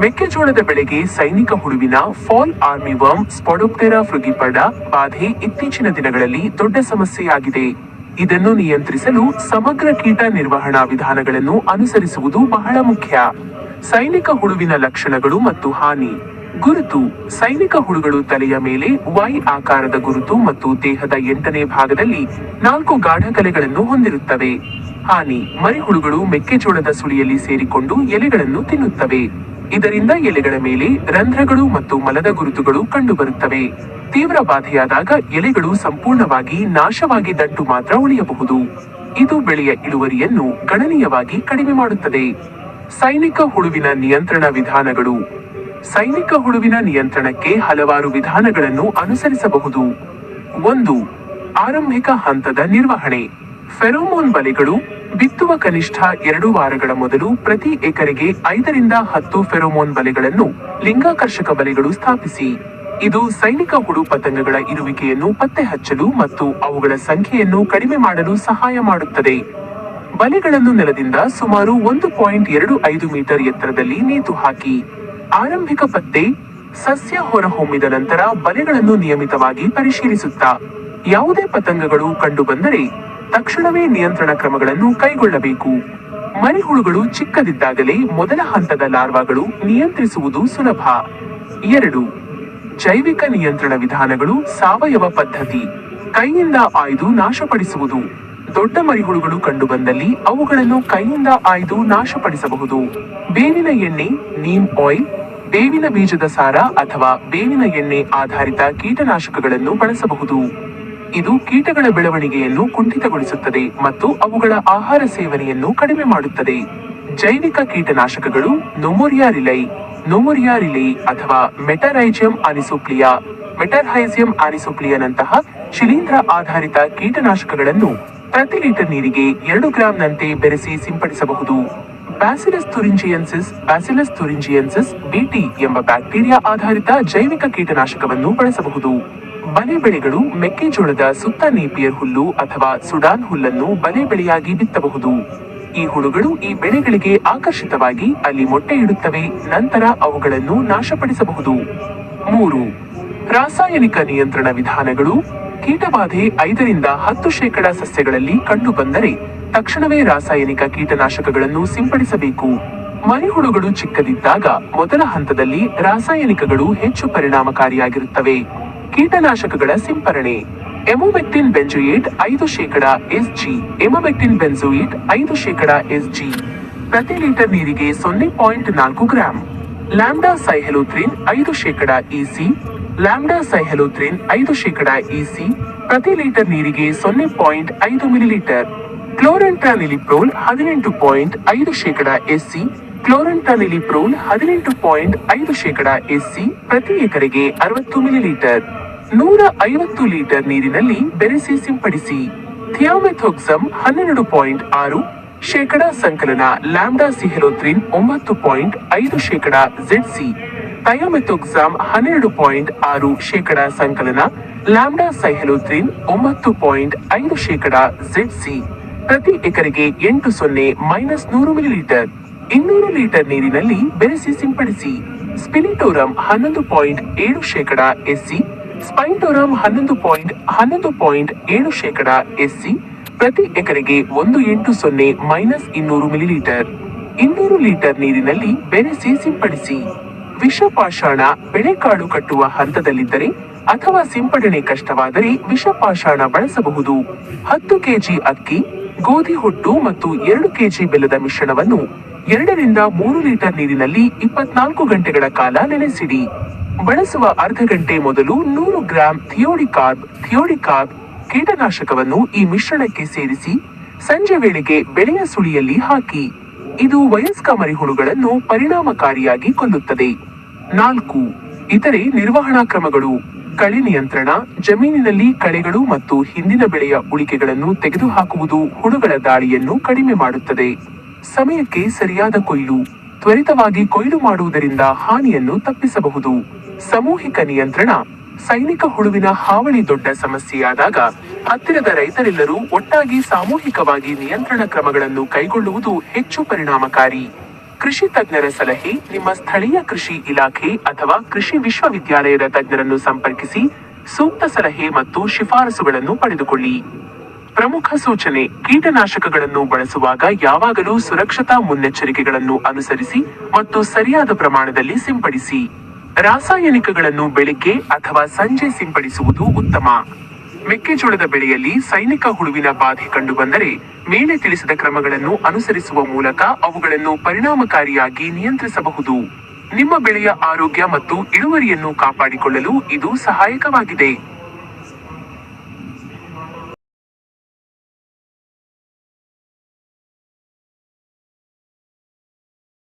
ಮೆಕ್ಕೆಜೋಳದ ಬೆಳೆಗೆ ಸೈನಿಕ ಹುಳುವಿನ fall army worm spodoptera frugiperda ಬಾಧೆ ಇತ್ತೀಚಿನ ದಿನಗಳಲ್ಲಿ ದೊಡ್ಡ ಸಮಸ್ಯೆಯಾಗಿದೆ. ಇದನ್ನು ನಿಯಂತ್ರಿಸಲು ಸಮಗ್ರ ಕೀಟ ನಿರ್ವಹಣಾ ವಿಧಾನಗಳನ್ನು ಅನುಸರಿಸುವುದು ಬಹಳ ಮುಖ್ಯ. ಸೈನಿಕ ಹುಳುವಿನ ಲಕ್ಷಣಗಳು ಮತ್ತು ಹಾನಿ. ಗುರುತು. ಸೈನಿಕ ಹುಳುಗಳು ತಲೆಯ ಮೇಲೆ ವೈ ಆಕಾರದ ಗುರುತು ಮತ್ತು ದೇಹದ ಎಂಟನೇ ಭಾಗದಲ್ಲಿ ನಾಲ್ಕು ಗಾಢ ಕಲೆಗಳನ್ನು ಹೊಂದಿರುತ್ತವೆ. ಹಾನಿ. ಮರಿಹುಳುಗಳು ಮೆಕ್ಕೆಜೋಳದ ಸುಳಿಯಲ್ಲಿ ಸೇರಿಕೊಂಡು ಎಲೆಗಳನ್ನು ತಿನ್ನುತ್ತವೆ. ಇದರಿಂದ ಎಲೆಗಳ ಮೇಲೆ ರಂಧ್ರಗಳು ಮತ್ತು ಮಲದ ಗುರುತುಗಳು ಕಂಡುಬರುತ್ತವೆ. ತೀವ್ರ ಬಾಧೆಯಾದಾಗ ಎಲೆಗಳು ಸಂಪೂರ್ಣವಾಗಿ ನಾಶವಾಗಿ ದಟ್ಟು ಮಾತ್ರ ಉಳಿಯಬಹುದು. ಇದು ಬೆಳೆಯ ಇಳುವರಿಯನ್ನು ಗಣನೀಯವಾಗಿ ಕಡಿಮೆ ಮಾಡುತ್ತದೆ. ಸೈನಿಕ ಹುಳುವಿನ ನಿಯಂತ್ರಣ ವಿಧಾನಗಳು. ಸೈನಿಕ ಹುಳುವಿನ ನಿಯಂತ್ರಣಕ್ಕೆ ಹಲವಾರು ವಿಧಾನಗಳನ್ನು ಅನುಸರಿಸಬಹುದು. ಒಂದು, ಆರಂಭಿಕ ಹಂತದ ನಿರ್ವಹಣೆ. ಫೆರೋಮೋನ್ ಬಲೆಗಳು ಬಿತ್ತುವ ಕನಿಷ್ಠ ಎರಡು ವಾರಗಳ ಮೊದಲು ಪ್ರತಿ ಎಕರೆಗೆ ಐದರಿಂದ ಹತ್ತು ಫೆರೋಮೋನ್ ಬಲೆಗಳನ್ನು ಲಿಂಗಾಕರ್ಷಕ ಬಲೆಗಳು ಸ್ಥಾಪಿಸಿ. ಇದು ಸೈನಿಕ ಹುಳು ಪತಂಗಗಳ ಇರುವಿಕೆಯನ್ನು ಪತ್ತೆ ಹಚ್ಚಲು ಮತ್ತು ಅವುಗಳ ಸಂಖ್ಯೆಯನ್ನು ಕಡಿಮೆ ಮಾಡಲು ಸಹಾಯ ಮಾಡುತ್ತದೆ. ಬಲೆಗಳನ್ನು ನೆಲದಿಂದ ಸುಮಾರು ಒಂದು ಪಾಯಿಂಟ್ ಎರಡು ಐದು ಮೀಟರ್ ಎತ್ತರದಲ್ಲಿ ನೇತು ಹಾಕಿ. ಆರಂಭಿಕ ಪತ್ತೆ ಸಸ್ಯ ಹೊರಹೊಮ್ಮಿದ ನಂತರ ಬಲೆಗಳನ್ನು ನಿಯಮಿತವಾಗಿ ಪರಿಶೀಲಿಸುತ್ತಾ. ಯಾವುದೇ ಪತಂಗಗಳು ಕಂಡುಬಂದರೆ ತಕ್ಷಣವೇ ನಿಯಂತ್ರಣ ಕ್ರಮಗಳನ್ನು ಕೈಗೊಳ್ಳಬೇಕು. ಮರಿಹುಳುಗಳು ಚಿಕ್ಕದಿದ್ದಾಗಲೇ ಮೊದಲ ಹಂತದ ಲಾರ್ವಾಗಳು ನಿಯಂತ್ರಿಸುವುದು ಸುಲಭ. ಎರಡು. ಜೈವಿಕ ನಿಯಂತ್ರಣ ವಿಧಾನಗಳು ಸಾವಯವ ಪದ್ಧತಿ. ಕೈಯಿಂದ ಆಯ್ದು ನಾಶಪಡಿಸುವುದು. ದೊಡ್ಡ ಮರಿಹುಳುಗಳು ಕಂಡುಬಂದಲ್ಲಿ ಅವುಗಳನ್ನು ಕೈಯಿಂದ ಆಯ್ದು ನಾಶಪಡಿಸಬಹುದು. ಬೇವಿನ ಎಣ್ಣೆ, ನೀಮ್ ಆಯಿಲ್, ಬೇವಿನ ಬೀಜದ ಸಾರ ಅಥವಾ ಬೇವಿನ ಎಣ್ಣೆ ಆಧಾರಿತ ಕೀಟನಾಶಕಗಳನ್ನು ಬಳಸಬಹುದು. ಇದು ಕೀಟಗಳ ಬೆಳವಣಿಗೆಯನ್ನು ಕುಂಠಿತಗೊಳಿಸುತ್ತದೆ ಮತ್ತು ಅವುಗಳ ಆಹಾರ ಸೇವನೆಯನ್ನು ಕಡಿಮೆ ಮಾಡುತ್ತದೆ. ಜೈವಿಕ ಕೀಟನಾಶಕಗಳು ನೊಮೋರಿಯಾ ರಿಲೈ ನೊಮೋರಿಯಾ ರಿಲೈ ಅಥವಾ ಮೆಟರೈಜಿಯಂ ಅನಿಸೋಪ್ಲಿಯಾ ಮೆಟರ್ಹೈಸಿಯಂ ಆನಿಸೋಪ್ಲಿಯನಂತಹ ಶಿಲೀಂಧ್ರ ಆಧಾರಿತ ಕೀಟನಾಶಕಗಳನ್ನು ಪ್ರತಿ ಲೀಟರ್ ನೀರಿಗೆ ಎರಡು ಗ್ರಾಂನಂತೆ ಬೆರೆಸಿ ಸಿಂಪಡಿಸಬಹುದು. Bacillus thuringiensis bacillus thuringiensis BT ಎಂಬ ಬ್ಯಾಕ್ಟೀರಿಯಾ ಆಧಾರಿತ ಜೈವಿಕ ಕೀಟನಾಶಕವನ್ನು ಬಳಸಬಹುದು. ಬಲೆ ಬೆಳೆಗಳು ಮೆಕ್ಕೆಜೋಳದ ಸುತ್ತ ನೇಪಿಯರ್ ಹುಲ್ಲು ಅಥವಾ ಸುಡಾನ್ ಹುಲ್ಲನ್ನು ಬಲೆ ಬೆಳೆಯಾಗಿ ಬಿತ್ತಬಹುದು. ಈ ಹುಳುಗಳು ಈ ಬೆಳೆಗಳಿಗೆ ಆಕರ್ಷಿತವಾಗಿ ಅಲ್ಲಿ ಮೊಟ್ಟೆ ಇಡುತ್ತವೆ, ನಂತರ ಅವುಗಳನ್ನು ನಾಶಪಡಿಸಬಹುದು. ಮೂರು, ರಾಸಾಯನಿಕ ನಿಯಂತ್ರಣ ವಿಧಾನಗಳು. ಕೀಟಬಾಧೆ ಐದರಿಂದ ಹತ್ತು ಶೇಕಡ ಸಸ್ಯಗಳಲ್ಲಿ ಕಂಡುಬಂದರೆ ತಕ್ಷಣವೇ ರಾಸಾಯನಿಕ ಕೀಟನಾಶಕಗಳನ್ನು ಸಿಂಪಡಿಸಬೇಕು. ಮರಿಹುಳುಗಳು ಚಿಕ್ಕದಿದ್ದಾಗ ಮೊದಲ ಹಂತದಲ್ಲಿ ರಾಸಾಯನಿಕಗಳು ಹೆಚ್ಚು ಪರಿಣಾಮಕಾರಿಯಾಗಿರುತ್ತವೆ. ಕೀಟನಾಶಕಗಳ ಸಿಂಪರಣೆ. ಎಮೋಬೆಕ್ಟಿನ್ ಬೆಂಜುಯೇಟ್ ಐದು ಶೇಕಡ ಎಸ್ಜಿ ಎಮೋಬೆಕ್ಟಿನ್ ಬೆಂಜುಯೇಟ್ ಐದು ಶೇಕಡ ಎಸ್ಜಿ ಪ್ರತಿ ಲೀಟರ್ ನೀರಿಗೆ ಸೊನ್ನೆ ಪಾಯಿಂಟ್ ನಾಲ್ಕು ಗ್ರಾಂ. ಲ್ಯಾಂಬ್ಡಾ ಸೈಹೆಲೋತ್ರಿನ್ ಐದು ಶೇಕಡ ಇಸಿ ಲ್ಯಾಂಬ್ಡಾ ಸೈಹೆಲೋತ್ರಿನ್ ಐದು ಶೇಕಡ ಇಸಿ ಪ್ರತಿ ಲೀಟರ್ ನೀರಿಗೆ ಸೊನ್ನೆ ಪಾಯಿಂಟ್ ಐದು ಮಿಲಿಲೀಟರ್. ಕ್ಲೋರೆಂಟ್ರಾನಿಲಿಪ್ರೋಲ್ ಹದಿನೆಂಟು ಪಾಯಿಂಟ್ ಐದು ಶೇಕಡ ಎಸ್ಸಿ ಕ್ಲೋರೆಂಟ್ರಾನಿಲಿಪ್ರೋಲ್ ಹದಿನೆಂಟು ಪಾಯಿಂಟ್ ಐದು ಶೇಕಡ ಎಸ್ಸಿ ಪ್ರತಿ ಎಕರೆಗೆ ಅರವತ್ತು ಮಿಲಿಲೀಟರ್. ನೂರ ಐವತ್ತು ಲೀಟರ್ ನೀರಿನಲ್ಲಿ ಬೆರೆಸಿ ಸಿಂಪಡಿಸಿ. ಥಿಯಾಮೆಥೋಕ್ಸಮ್ ಹನ್ನೆರಡು ಪಾಯಿಂಟ್ ಆರು, ಶೇಕಡ ಸಂಕಲನ ಲ್ಯಾಂಬ್ಡಾ ಸಿಹೆರೋತ್ರಿನ್ ಒಂಬತ್ತು ಪಾಯಿಂಟ್ ಐದು, ಶೇಕಡ ಝೆಡ್ಸಿ ಥಯಾಮೆಥೋಕ್ಸಾಮ್ ಹನ್ನೆರಡು ಪಾಯಿಂಟ್ ಆರು, ಶೇಕಡ ಸಂಕಲನ ಲ್ಯಾಂಬ್ಡಾ ಸೈಹೆಲೋತ್ರಿನ್ ಒಂಬತ್ತು ಪಾಯಿಂಟ್ ಐದು, ಶೇಕಡ ಝೆಡ್ಸಿ ಪ್ರತಿ ಎಕರೆಗೆ ಎಂಟು ಸೊನ್ನೆ ಮೈನಸ್ ನೂರು ಮಿಲಿಲೀಟರ್. ಇನ್ನೂರು ಲೀಟರ್ ನೀರಿನಲ್ಲಿ ಬೆರೆಸಿ ಸಿಂಪಡಿಸಿ. ಸ್ಪಿರಿಟೋರಂ ಹನ್ನೊಂದು ಪಾಯಿಂಟ್ ಏಳು, ಶೇಕಡ ಎಸ್ಸಿ ಸ್ಪೈಟೋರಮ್ ಹನ್ನೊಂದು ಪಾಯಿಂಟ್ ಹನ್ನೊಂದು ಪಾಯಿಂಟ್ ಏಳು ಶೇಕಡ ಎಸ್ಸಿ ಪ್ರತಿ ಎಕರೆಗೆ ಒಂದು ಎಂಟು ಸೊನ್ನೆ ಮೈನಸ್ ಇನ್ನೂರು ಮಿಲಿಲೀಟರ್. ಇನ್ನೂರು ಲೀಟರ್ ನೀರಿನಲ್ಲಿ ಬೆರೆಸಿ ಸಿಂಪಡಿಸಿ. ವಿಷಪಾಷಾಣ ಬೆಳೆಕಾಳು ಕಟ್ಟುವ ಹಂತದಲ್ಲಿದ್ದರೆ ಅಥವಾ ಸಿಂಪಡಣೆ ಕಷ್ಟವಾದರೆ ವಿಷಪಾಷಾಣ ಬಳಸಬಹುದು. ಹತ್ತು ಕೆಜಿ ಅಕ್ಕಿ, ಗೋಧಿ ಹೊಟ್ಟು ಮತ್ತು ಎರಡು ಕೆಜಿ ಬೆಲ್ಲದ ಮಿಶ್ರಣವನ್ನು ಎರಡರಿಂದ ಮೂರು ಲೀಟರ್ ನೀರಿನಲ್ಲಿ ಇಪ್ಪತ್ನಾಲ್ಕು ಗಂಟೆಗಳ ಕಾಲ ನೆನೆಸಿಡಿ. ಬಳಸುವ ಅರ್ಧ ಗಂಟೆ ಮೊದಲು ನೂರು ಗ್ರಾಂ ಥಿಯೋಡಿಕಾರ್ಬ್ ಥಿಯೋಡಿಕಾರ್ಬ್ ಕೀಟನಾಶಕವನ್ನು ಈ ಮಿಶ್ರಣಕ್ಕೆ ಸೇರಿಸಿ ಸಂಜೆ ವೇಳೆಗೆ ಬೆಳೆಯ ಸುಳಿಯಲ್ಲಿ ಹಾಕಿ. ಇದು ವಯಸ್ಕ ಮರಿಹುಳುಗಳನ್ನು ಪರಿಣಾಮಕಾರಿಯಾಗಿ ಕೊಲ್ಲುತ್ತದೆ. ನಾಲ್ಕು. ಇತರೆ ನಿರ್ವಹಣಾ ಕ್ರಮಗಳು. ಕಳೆ ನಿಯಂತ್ರಣ, ಜಮೀನಿನಲ್ಲಿ ಕಳೆಗಳು ಮತ್ತು ಹಿಂದಿನ ಬೆಳೆಯ ಉಳಿಕೆಗಳನ್ನು ತೆಗೆದುಹಾಕುವುದು ಹುಳುಗಳ ದಾಳಿಯನ್ನು ಕಡಿಮೆ ಮಾಡುತ್ತದೆ. ಸಮಯಕ್ಕೆ ಸರಿಯಾದ ಕೊಯ್ಲು. ತ್ವರಿತವಾಗಿ ಕೊಯ್ಲು ಮಾಡುವುದರಿಂದ ಹಾನಿಯನ್ನು ತಪ್ಪಿಸಬಹುದು. ಸಾಮೂಹಿಕ ನಿಯಂತ್ರಣ. ಸೈನಿಕ ಹುಳುವಿನ ಹಾವಳಿ ದೊಡ್ಡ ಸಮಸ್ಯೆಯಾದಾಗ ಹತ್ತಿರದ ರೈತರೆಲ್ಲರೂ ಒಟ್ಟಾಗಿ ಸಾಮೂಹಿಕವಾಗಿ ನಿಯಂತ್ರಣ ಕ್ರಮಗಳನ್ನು ಕೈಗೊಳ್ಳುವುದು ಹೆಚ್ಚು ಪರಿಣಾಮಕಾರಿ. ಕೃಷಿ ತಜ್ಞರ ಸಲಹೆ, ನಿಮ್ಮ ಸ್ಥಳೀಯ ಕೃಷಿ ಇಲಾಖೆ ಅಥವಾ ಕೃಷಿ ವಿಶ್ವವಿದ್ಯಾಲಯದ ತಜ್ಞರನ್ನು ಸಂಪರ್ಕಿಸಿ ಸೂಕ್ತ ಸಲಹೆ ಮತ್ತು ಶಿಫಾರಸುಗಳನ್ನು ಪಡೆದುಕೊಳ್ಳಿ. ಪ್ರಮುಖ ಸೂಚನೆ, ಕೀಟನಾಶಕಗಳನ್ನು ಬಳಸುವಾಗ ಯಾವಾಗಲೂ ಸುರಕ್ಷತಾ ಮುನ್ನೆಚ್ಚರಿಕೆಗಳನ್ನು ಅನುಸರಿಸಿ ಮತ್ತು ಸರಿಯಾದ ಪ್ರಮಾಣದಲ್ಲಿ ಸಿಂಪಡಿಸಿ. ರಾಸಾಯನಿಕಗಳನ್ನು ಬೆಳಿಗ್ಗೆ ಅಥವಾ ಸಂಜೆ ಸಿಂಪಡಿಸುವುದು ಉತ್ತಮ. ಮೆಕ್ಕೆಜೋಳದ ಬೆಳೆಯಲ್ಲಿ ಸೈನಿಕ ಹುಳುವಿನ ಬಾಧೆ ಕಂಡುಬಂದರೆ ಮೇಲೆ ತಿಳಿಸಿದ ಕ್ರಮಗಳನ್ನು ಅನುಸರಿಸುವ ಮೂಲಕ ಅವುಗಳನ್ನು ಪರಿಣಾಮಕಾರಿಯಾಗಿ ನಿಯಂತ್ರಿಸಬಹುದು. ನಿಮ್ಮ ಬೆಳೆಯ ಆರೋಗ್ಯ ಮತ್ತು ಇಳುವರಿಯನ್ನು ಕಾಪಾಡಿಕೊಳ್ಳಲು ಇದು ಸಹಾಯಕವಾಗಿದೆ.